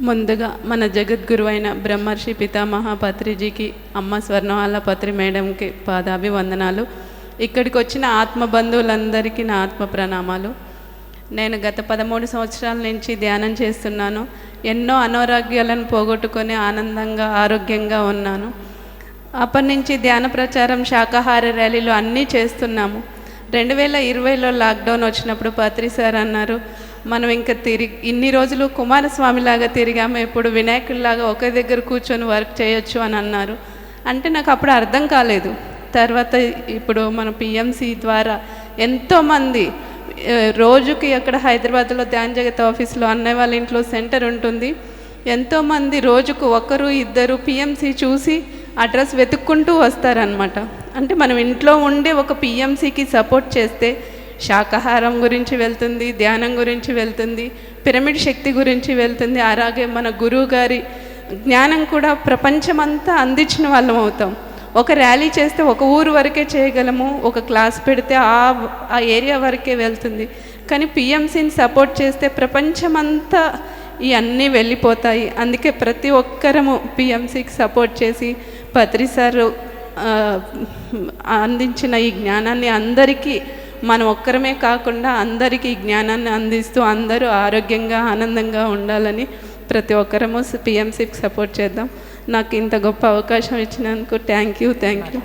ముందుగా మన జగద్గురు అయిన బ్రహ్మర్షి పితామహ పత్రిజీకి అమ్మ స్వర్ణవాళ్ళ పత్రి మేడంకి పాదాభివందనాలు. ఇక్కడికి వచ్చిన ఆత్మ బంధువులందరికీ నా ఆత్మ ప్రణామాలు. నేను గత పదమూడు సంవత్సరాల నుంచి ధ్యానం చేస్తున్నాను. ఎన్నో అనారోగ్యాలను పోగొట్టుకొని ఆనందంగా ఆరోగ్యంగా ఉన్నాను. అప్పటి నుంచి ధ్యాన ప్రచారం శాకాహార ర్యాలీలు అన్నీ చేస్తున్నాము. రెండు వేల ఇరవైలో లాక్డౌన్ వచ్చినప్పుడు పత్రి సార్ అన్నారు మనం ఇంకా తిరిగి ఇన్ని రోజులు కుమారస్వామిలాగా తిరిగాము. ఇప్పుడు వినాయకుడిలాగా ఒక దగ్గర కూర్చొని వర్క్ చేయొచ్చు అని అన్నారు. అంటే నాకు అప్పుడు అర్థం కాలేదు. తర్వాత ఇప్పుడు మన పిఎంసి ద్వారా ఎంతోమంది రోజుకి అక్కడ హైదరాబాద్లో ధ్యాన్ జగత్ ఆఫీస్లో అన్నయ్య వాళ్ళ ఇంట్లో సెంటర్ ఉంటుంది. ఎంతోమంది రోజుకు ఒకరు ఇద్దరు పిఎంసి చూసి అడ్రస్ వెతుక్కుంటూ వస్తారనమాట అంటే మనం ఇంట్లో ఉండి ఒక పిఎంసికి సపోర్ట్ చేస్తే శాకాహారం గురించి వెళ్తుంది ధ్యానం గురించి వెళ్తుంది పిరమిడ్ శక్తి గురించి వెళ్తుంది. అలాగే మన గురువు గారి జ్ఞానం కూడా ప్రపంచమంతా అందించిన వాళ్ళం అవుతాం. ఒక ర్యాలీ చేస్తే ఒక ఊరు వరకే చేయగలము ఒక క్లాస్ పెడితే ఆ ఆ ఏరియా వరకే వెళ్తుంది. కానీ పిఎంసీని సపోర్ట్ చేస్తే ప్రపంచమంతా ఇవన్నీ వెళ్ళిపోతాయి. అందుకే ప్రతి ఒక్కరము పిఎంసీకి సపోర్ట్ చేసి పత్రి సారు అందించిన ఈ జ్ఞానాన్ని అందరికీ మనం ఒక్కరమే కాకుండా అందరికీ జ్ఞానాన్ని అందిస్తూ అందరూ ఆరోగ్యంగా ఆనందంగా ఉండాలని ప్రతి ఒక్కరము పిఎంసీకి సపోర్ట్ చేద్దాం. నాకు ఇంత గొప్ప అవకాశం ఇచ్చినందుకు థ్యాంక్ యూ థ్యాంక్ యూ